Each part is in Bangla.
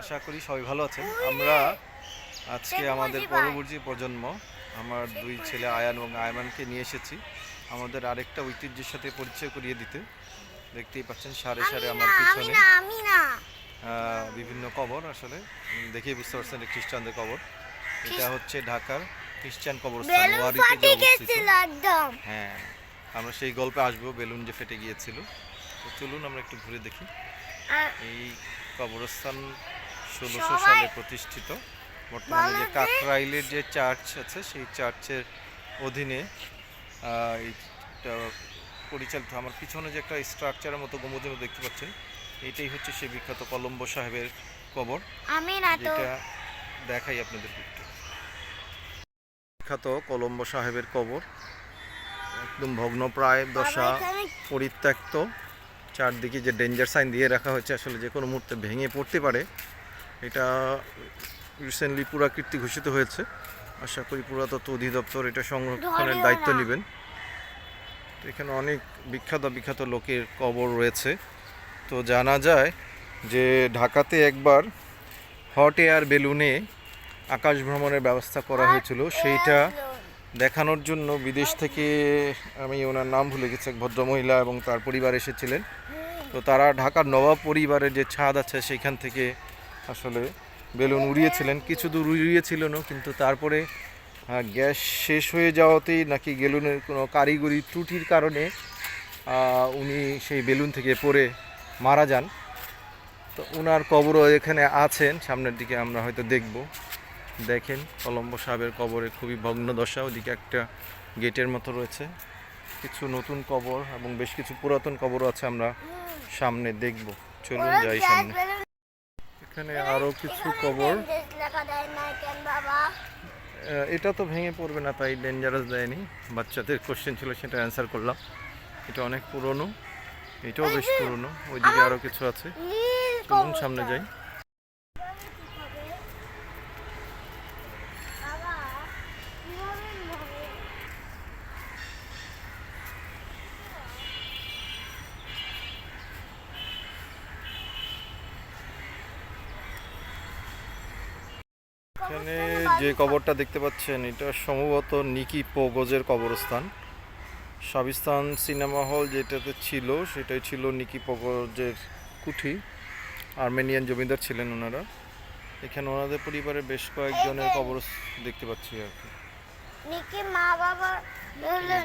আশা করি সবাই ভালো আছেন। আমরা আজকে আমাদের পরবর্তী প্রজন্ম আমার দুই ছেলে আয়ান এবং আয়মানকে নিয়ে এসেছি। আমাদের আরেকটা ঐতিহ্যের সাথে পরিচয় করিয়ে দিতে। দেখতেই পাচ্ছেন সারে সারে আমার পিছনে। বিভিন্ন কবর আসলে। দেখেই বুঝতে পারছেন খ্রিস্টানদের কবর। এটা হচ্ছে ঢাকার খ্রিস্টান কবরস্থান ওয়ারিতে অবস্থিত। হ্যাঁ আমরা সেই গল্পে আসব বেলুন যে ফেটে গিয়েছিল। তো চলুন আমরা একটু ঘুরে দেখি। এই কবরস্থান ষোলোশো সালে প্রতিষ্ঠিত। বর্তমানে যে কাকরাইলের যে চার্চ আছে সেই চার্চের অধীনে পরিচালিত আমার পিছনে যে একটা স্ট্রাকচারের মতো গম্বুজের মতো দেখতে পাচ্ছেন এটাই হচ্ছে সেই বিখ্যাত কলম্বো সাহেবের কবর। আমি না তো যেটা দেখাই আপনাদের একটু। বিখ্যাত কলম্বো সাহেবের কবর একদম ভগ্নপ্রায় দশা পরিত্যক্ত। চারদিকে যে ডেঞ্জার সাইন দিয়ে রাখা হয়েছে আসলে যে কোনো মুহূর্তে ভেঙে পড়তে পারে এটা রিসেন্টলি পুরাকীর্তি ঘোষিত হয়েছে। আশা করি পুরাতত্ত্ব অধিদপ্তর এটা সংরক্ষণের দায়িত্ব নেবেন। তো এখানে অনেক বিখ্যাত বিখ্যাত লোকের কবর রয়েছে। তো জানা যায় যে ঢাকাতে একবার হট এয়ার বেলুনে আকাশ ভ্রমণের ব্যবস্থা করা হয়েছিল। সেইটা দেখানোর জন্য বিদেশ থেকে আমি ওনার নাম ভুলে গেছি, এক ভদ্রমহিলা এবং তার পরিবার এসেছিলেন। তো তারা ঢাকার নবাব পরিবারের যে ছাদ আছে সেখান থেকে আসলে বেলুন উড়িয়েছিলেন। কিছু দূর উড়িয়েছিলেনও কিন্তু তারপরে গ্যাস শেষ হয়ে যাওয়াতেই নাকি বেলুনের কোনো কারিগরি ত্রুটির কারণে উনি সেই বেলুন থেকে পড়ে মারা যান। তো ওনার কবরও এখানে আছেন, সামনের দিকে আমরা হয়তো দেখব। দেখেন কলম্ব সাহেবের কবরে খুবই ভগ্ন দশা ওদিকে একটা গেটের মতো রয়েছে। কিছু নতুন কবর এবং বেশ কিছু পুরাতন কবরও আছে আমরা সামনে দেখব। চলুন যাই সামনে। এখানে আরও কিছু কবর। এটা তো ভেঙে পড়বে না তাই ডেঞ্জারাস দেয়নি। বাচ্চাদের কোশ্চেন ছিল সেটা অ্যান্সার করলাম। এটা অনেক পুরনো এটাও বেশ পুরনো ওইদিকে আরও কিছু আছে। চলুন সামনে যাই। এখানে যে কবরটা দেখতে পাচ্ছেন এটা সম্ভবত নিকি পোগজের কবরস্থান। সাবিস্তান সিনেমা হল যেটাতে ছিল সেটাই ছিল নিকি পোগজের কুঠি। আর্মেনিয়ান জমিদার ছিলেন ওনারা। এখানে ওনাদের পরিবারের বেশ কয়েকজনের কবর দেখতে পাচ্ছি আর কি।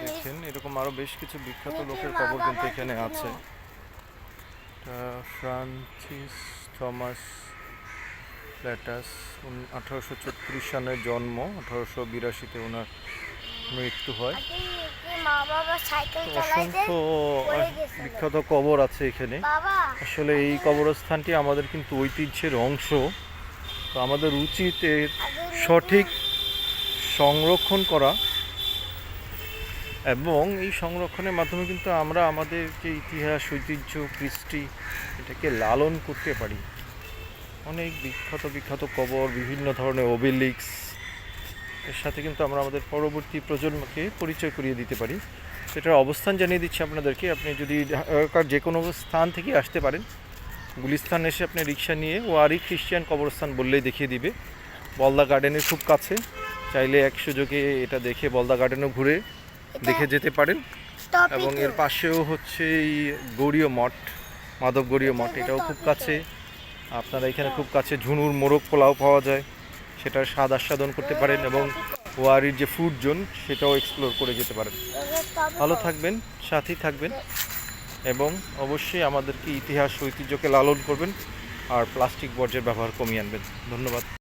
দেখেন এরকম আরও বেশ কিছু বিখ্যাত লোকের কবর কিন্তু এখানে আছে। ফ্রান্সিস থমাস ল্যাটাস আঠারোশো ছত্রিশ সালে জন্ম আঠারোশো বিরাশিতে ওনার মৃত্যু হয়। অসংখ্য। বিখ্যাত কবর আছে এখানে। আসলে এই কবরস্থানটি আমাদের কিন্তু ঐতিহ্যের অংশ। তো আমাদের উচিত এর সঠিক সংরক্ষণ করা এবং এই সংরক্ষণের মাধ্যমে কিন্তু আমরা আমাদের যে ইতিহাস ঐতিহ্য কৃষ্টি এটাকে লালন করতে পারি। অনেক বিখ্যাত বিখ্যাত কবর বিভিন্ন ধরনের ওবেলিক্স। এর সাথে কিন্তু আমরা আমাদের পরবর্তী প্রজন্মকে পরিচয় করিয়ে দিতে পারি। সেটার অবস্থান জানিয়ে দিচ্ছি আপনাদেরকে। আপনি যদি ঢাকার যে কোনো স্থান থেকে আসতে পারেন গুলিস্তান এসে আপনি রিক্সা নিয়ে ও ওয়ারি খ্রিস্টিয়ান কবরস্থান বললেই দেখিয়ে দিবে। বলদা গার্ডেনের খুব কাছে। চাইলে এক সুযোগে এটা দেখে বলদা গার্ডেনও ঘুরে দেখে যেতে পারেন। এবং এর পাশেও হচ্ছে এই গৌরীয় মঠ মাধব গৌরীয় মঠ এটাও খুব কাছে। আপনারা এখানে খুব কাছে ঝুনুর মোরগ পোলাও পাওয়া যায়। সেটার স্বাদ আস্বাদন করতে পারেন এবং ওয়ারির যে ফুড জোন সেটাও এক্সপ্লোর করে যেতে পারেন. ভালো থাকবেন সাথী থাকবেন এবং অবশ্যই আমাদেরকে ইতিহাস, ঐতিহ্যকে লালন করবেন আর প্লাস্টিক বর্জ্যের ব্যবহার কমিয়ে আনবেন। ধন্যবাদ।